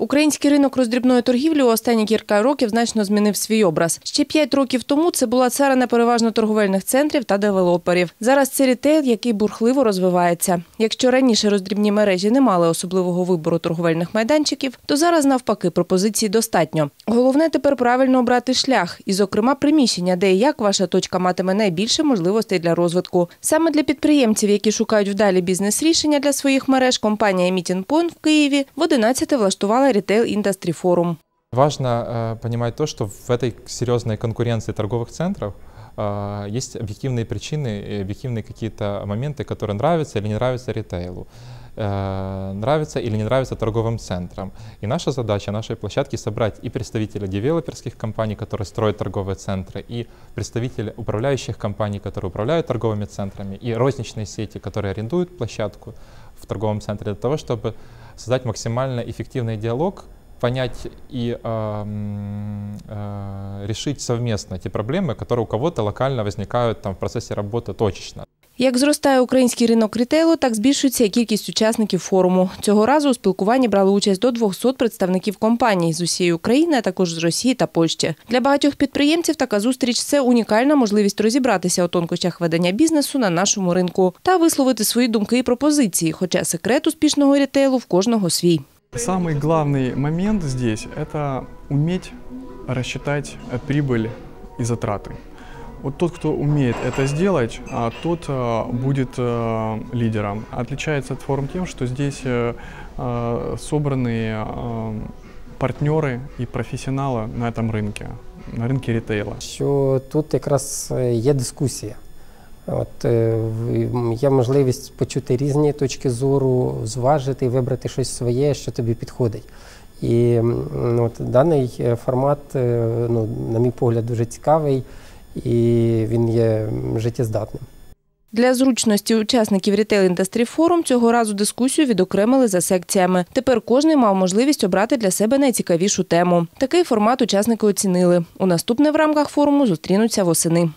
Український ринок роздрібної торгівлі у останні кілька років значно змінив свій образ. Ще п'ять років тому це була царина переважно торговельних центрів та девелоперів. Зараз це рітейл, який бурхливо розвивається. Якщо раніше роздрібні мережі не мали особливого вибору торговельних майданчиків, то зараз навпаки пропозицій достатньо. Головне тепер правильно обрати шлях, і, зокрема, приміщення, де і як ваша точка матиме найбільше можливостей для розвитку. Саме для підприємців, які шукають вдалі бізнес-рішення для своїх мереж, компанія Point в Києві в 11 влаштувала рітейл індастрі форум. Важно э, понимать то, что в этой серьезной конкуренции торговых центров э, есть объективные причины, и объективные какие-то моменты, которые нравятся или не нравятся ритейлу, э, нравятся или не нравятся торговым центрам. И наша задача нашей площадки собрать и представителей девелоперских компаний, которые строят торговые центры, и представителей управляющих компаний, которые управляют торговыми центрами, и розничные сети, которые арендуют площадку в торговом центре, для того, чтобы создать максимально эффективный диалог, понять и э, э, решить совместно те проблемы, которые у кого-то локально возникают там, в процессе работы точечно. Як зростає український ринок рітейлу, так збільшується і кількість учасників форуму. Цього разу у спілкуванні брали участь до 200 представників компаній з усієї України, а також з Росії та Польщі. Для багатьох підприємців така зустріч це унікальна можливість розібратися у тонкощах ведення бізнесу на нашому ринку та висловити свої думки і пропозиції. Хоча секрет успішного рітейлу в кожного свій. Самый главный момент здесь – это уметь рассчитать э, прибыль и затраты. Вот тот, кто умеет это сделать, а, тот а, будет а, лидером. Отличается от форум тем, что здесь э, а, собраны а, партнеры и профессионалы на этом рынке, на рынке ритейла. що тут якраз е, є дискусія. От, е, в- є можливість почути різні точки зору, зважити і вибрати щось своє, що тобі підходить. І м, ну, от, даний е, формат, е, ну, на мій погляд, дуже цікавий і він є життєздатним. Для зручності учасників Retail Industry форум цього разу дискусію відокремили за секціями. Тепер кожний мав можливість обрати для себе найцікавішу тему. Такий формат учасники оцінили. У наступне в рамках форуму зустрінуться восени.